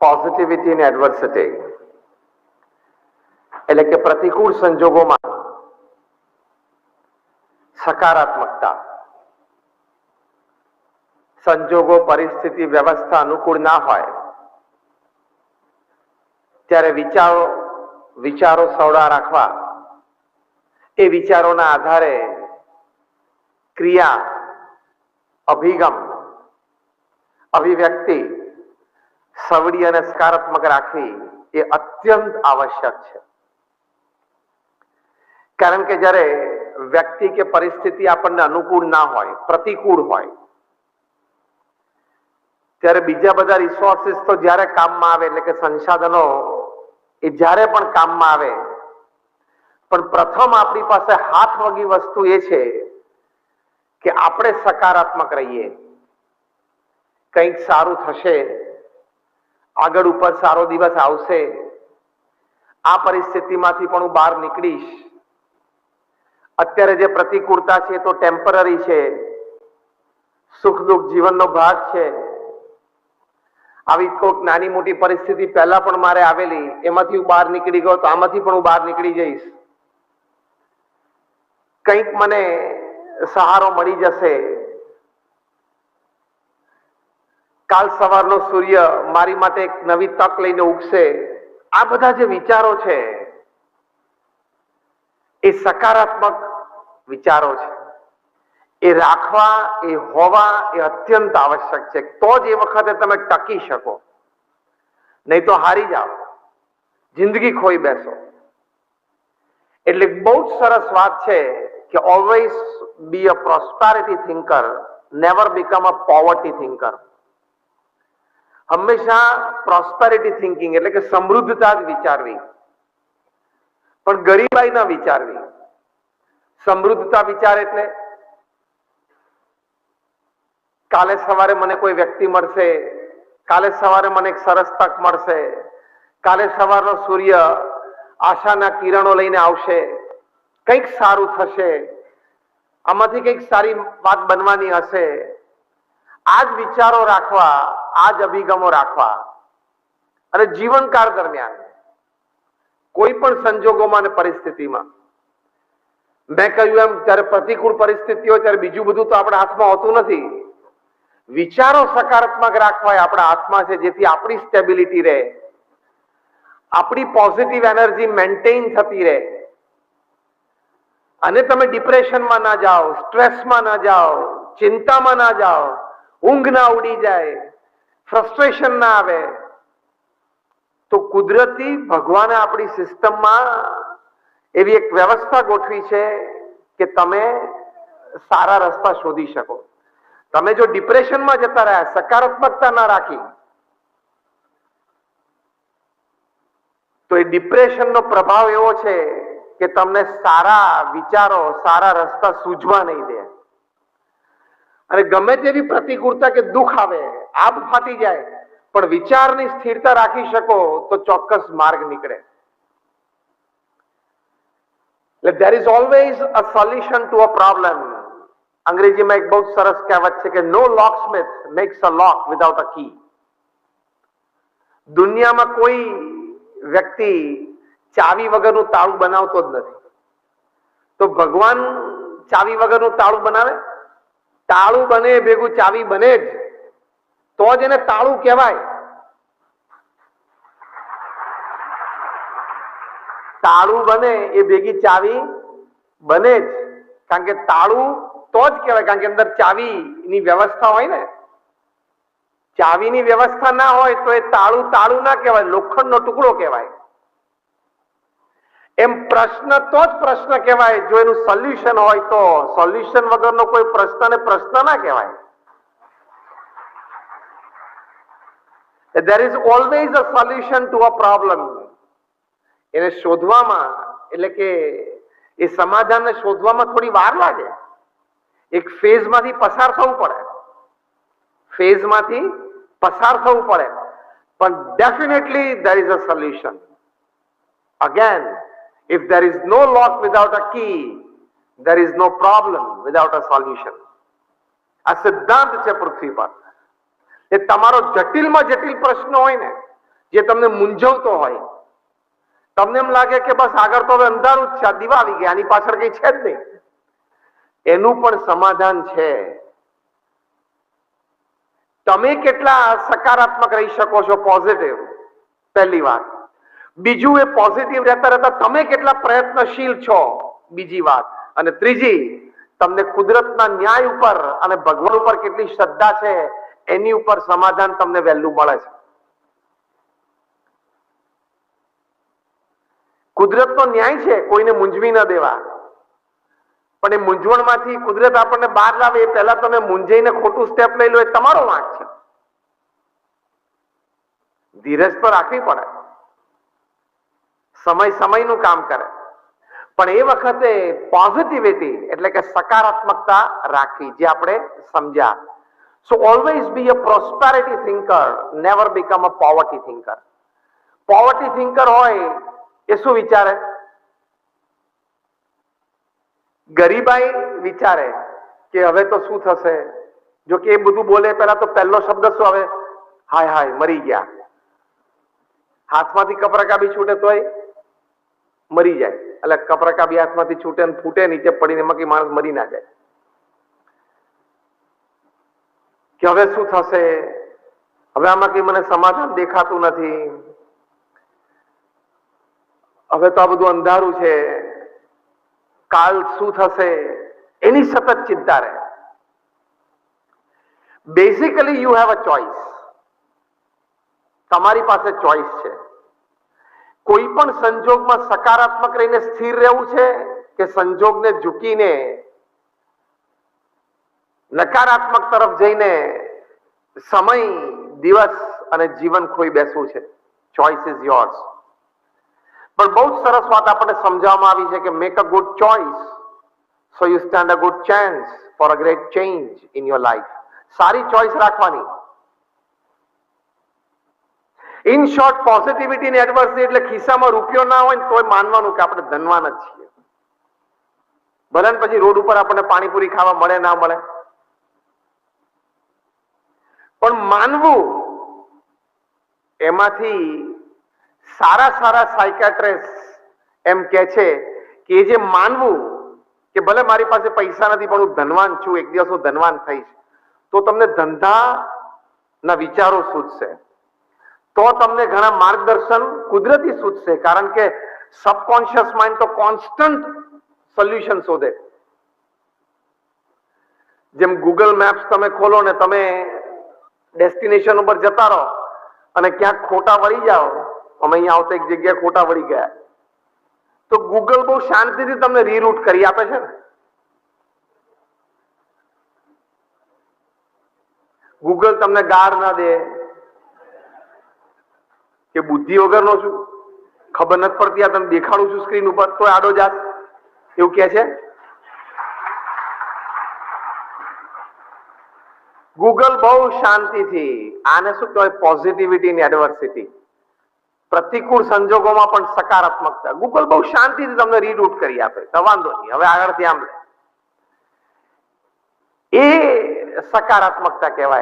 Positivity in adversity એટલે કે પ્રતિકૂળ સંજોગોમાં સકારાત્મકતા. સંજોગો પરિસ્થિતિ વ્યવસ્થા અનુકૂળ ના હોય, ત્યારે વિચારો વિચારો સવડા રાખવા. એ વિચારોના આધારે ક્રિયા, અભિગમ, અભિવ્યક્તિ સવડી અને સકારાત્મક રાખવી એ અત્યંત આવશ્યક છે. કારણ કે જ્યારે વ્યક્તિ કે પરિસ્થિતિ આપણને અનુકૂળ ના હોય, પ્રતિકૂળ હોય, ત્યારે બીજા બધા રિસોર્સિસ તો જ્યારે કામમાં આવે, એટલે કે સંસાધનો એ જ્યારે પણ કામમાં આવે, પણ પ્રથમ આપણી પાસે હાથ વગી વસ્તુ એ છે કે આપણે સકારાત્મક રહીએ. કંઈક સારું થશે આગળ ઉપર સારો દિવસ આવશે, આ પરિસ્થિતિમાંથી પણ હું બહાર નીકળીશ. અત્યારે જે પ્રતિકૂળતા છે તો ટેમ્પરરી છે. સુખ દુઃખ જીવનનો ભાગ છે. આવી કોઈક નાની મોટી પરિસ્થિતિ પહેલા પણ મારે આવેલી, એમાંથી હું બહાર નીકળી ગયો તો આમાંથી પણ હું બહાર નીકળી જઈશ. કંઈક મને સહારો મળી જશે. કાલ સવારનો સૂર્ય મારી માટે એક નવી તક લઈને ઉગશે. આ બધા જે વિચારો છે, એ સકારાત્મક વિચારો છે. એ રાખવા, એ હોવા, એ અત્યંત આવશ્યક છે. તો જ એ વખતે તમે ટકી શકો. નહીં તો હારી જાઓ. જિંદગી ખોઈ બેસો. એટલે બહુ જ સરસ વાત છે કે always be a prosperity thinker never become a poverty thinker હંમેશા પ્રોસ્પેરિટી થિંકિંગ એટલે કે સમૃદ્ધતા જ વિચારવી. પણ ગરીબાઈ ના વિચારવી. સમૃદ્ધતા વિચાર એટલે કાલે સવારે મને કોઈ વ્યક્તિ મળશે, કાલે સવારે મને એક સરસ તક મળશે, કાલે સવારનો સૂર્ય આશાના કિરણો લઈને આવશે, કંઈક સારું થશે, આમાંથી કંઈક સારી વાત બનવાની હશે. આ જ વિચારો રાખવા આ જ અભિગમો રાખવા અને જીવનકાળ દરમિયાન કોઈ પણ સંજોગોમાં અને પરિસ્થિતિમાં મેં કહ્યું એમ, જ્યારે પ્રતિકૂળ પરિસ્થિતિ હોય, ત્યારે બીજું બધું તો આપણા હાથમાં હોતું નથી. વિચારો સકારાત્મક રાખવા આપણા હાથમાં છે, જેથી આપણી સ્ટેબિલિટી રહે. આપણી પોઝિટિવ એનર્જી મેન્ટેન થતી રહે. અને તમે ડિપ્રેશનમાં ના જાઓ સ્ટ્રેસમાં ના જાઓ, ચિંતામાં ના જાઓ, ઊંઘ ના ઉડી જાય ફ્રસ્ટ્રેશન ના આવે. તો કુદરતી ભગવાને આપણી સિસ્ટમમાં એવી એક વ્યવસ્થા ગોઠવી છે કે તમે સારા રસ્તા શોધી શકો. તમે જો ડિપ્રેશનમાં જતા રહ્યા, સકારાત્મકતા ના રાખી, તો એ ડિપ્રેશનનો પ્રભાવ એવો છે કે તમને સારા વિચારો, સારા રસ્તા સૂઝવા નહીં દે. અને ગમે તેવી પ્રતિકૂળતા કે દુઃખ આવે આબ ફાટી જાય, પણ વિચારની સ્થિરતા રાખી શકો તો ચોક્કસ માર્ગ નીકળે. એટલે there is always a solution to a problem અંગ્રેજીમાં એક બહુ સરસ કહેવત છે કે no locksmith makes a lock without a key દુનિયામાં કોઈ વ્યક્તિ ચાવી વગરનું તાળું બનાવતો જ નથી. તો ભગવાન ચાવી વગરનું તાળું બનાવે? તાળું બને, ભેગું ચાવી બને જ. તો જ એને તાળું કહેવાય. તાળું બને, એ ભેગી ચાવી બને જ. કારણ કે તાળું તો જ કહેવાય, કારણ કે અંદર ચાવી ની વ્યવસ્થા હોય ને. ચાવીની વ્યવસ્થા ના હોય તો એ તાળું તાળું ના કહેવાય, લોખંડનો ટુકડો કહેવાય. એમ પ્રશ્ન તો જ પ્રશ્ન કહેવાય. જો એનું સોલ્યુશન હોય તો. સોલ્યુશન વગરનો કોઈ પ્રશ્ન ને પ્રશ્ન ના કહેવાય. There is always a solution to a problem એને શોધવામાં, એટલે કે એ સમાધાનને શોધવામાં થોડી વાર લાગે. એક ફેઝમાંથી પસાર થવું પડે. ફેઝમાંથી પસાર થવું પડે. પણ definitely there is a solution again if there is no lock without a key, there is no problem without a solution. આ સિદ્ધાંત છે પૃથ્વી પર. એ તમારો જટિલમાં જટિલ પ્રશ્ન હોય ને, જે તમને મૂંઝવતો હોય. તમને એમ લાગે કે બસ આગળ તો હવે અંધારું જ છે, આ દીવા આવી ગયા, આની પાછળ કઈ છે જ નહીં. એનું પણ સમાધાન છે. તમે કેટલા સકારાત્મક રહી શકો છો પોઝિટિવ પહેલી વાત. બીજું એ પોઝિટિવ રહેતા રહેતા તમે કેટલા પ્રયત્નશીલ છો? બીજી વાત. અને ત્રીજી, તમને કુદરતના ન્યાય ઉપર અને ભગવાન ઉપર કેટલી શ્રદ્ધા છે, એની ઉપર સમાધાન તમને વહેલું મળે છે. કુદરતનો ન્યાય છે, કોઈને મૂંઝવી ન દેવા. પણ એ મૂંઝવણમાંથી કુદરત આપણને બહાર લાવે, એ પહેલા તમે મૂંઝાઈને ખોટું સ્ટેપ લઈ લો, એ તમારો વાંક છે. ધીરજ તો રાખવી પડે. સમય સમયનું કામ કરે. પણ એ વખતે પોઝિટિવિટી એટલે કે સકારાત્મકતા રાખવી, જે આપણે સમજ્યા. So always be a prosperity thinker never become a poverty thinker poverty thinker હોય, એ શું વિચારે? ગરીબાઈ વિચારે કે હવે તો શું થશે? જો કે એ બધું બોલે, પહેલા તો પહેલો શબ્દ શું આવે? હાય હાય, મરી ગયા. હાથમાંથી કપરકા બી છૂટે તોય. મરી જાય. એટલે કપરકા બી હાથમાંથી છૂટે ને ફૂટે, નીચે પડીને એમાં કઈ માણસ મરી ના જાય. કે હવે શું થશે? હવે આમાં કઈ મને સમાધાન દેખાતું નથી. હવે તો આ બધું અંધારું છે. કાલ શું થશે? એની સતત ચિંતા રહે. Basically you have a choice તમારી પાસે ચોઇસ છે. કોઈ પણ સંજોગમાં સકારાત્મક રહીને સ્થિર રહેવું છે કે સંજોગને ઝૂકીને નકારાત્મક તરફ જઈને સમય, દિવસ અને જીવન ખોઈ બેસવું છે? ચોઇસ ઇઝ યોર્સ પણ બહુ જ સરસ વાત આપણને સમજાવવામાં આવી છે કે make a good choice so you stand a good chance for a great change in your life સારી ચોઇસ રાખવાની. ઇન શોર્ટ પોઝિટિવિટી ને એડવર્સિટી એટલે ખિસ્સામાં રૂપિયો ના હોય તોય માનવાનું કે આપણે ધનવાન જ છીએ. ભલે પછી રોડ ઉપર આપણને પાણીપુરી ખાવા મળે, ના મળે. પણ માનવું, એમાંથી સારા સારા સાયકાટ્રેસ એમ કે છે કે એ જે માનવું કે ભલે મારી પાસે પૈસા નથી, પણ હું ધનવાન છું, એક દિવસ હું ધનવાન થઈશ, તો તમને ધંધાના વિચારો સૂચશે તો તમને ઘણા માર્ગદર્શન કુદરતી સૂચશે, કારણ કે સબકોન્શિયસ માઇન્ડ તો કોન્સ્ટન્ટ સોલ્યુશન શોધે. જેમ ગૂગલ મેપ્સ તમે ખોલો ને તમે ડેસ્ટિનેશન ઉપર જતા રહો અને ક્યાંક ખોટા વળી જાઓ, અમે અહીંયા આવતા એક જગ્યાએ ખોટા વળી ગયા. તો ગૂગલ બહુ શાંતિથી તમને રીરૂટ કરી આપે છે ને. ગૂગલ તમને ગાર ના દે બુદ્ધિ વગરનો છું. ખબર નથી પડતી, આ તને દેખાડું છું સ્ક્રીન ઉપર. તો આડો જાત. એવું કે છે? ગૂગલ બહુ શાંતિથી આને શું કહેવાય પોઝિટિવિટી ની એડવર્સિટી પ્રતિકૂળ સંજોગોમાં પણ સકારાત્મકતા. ગૂગલ બહુ શાંતિથી તમને રીડઆઉટ કરી આપે. તો વાંધો નહીં. હવે આમ લે. એ સકારાત્મકતા કહેવાય.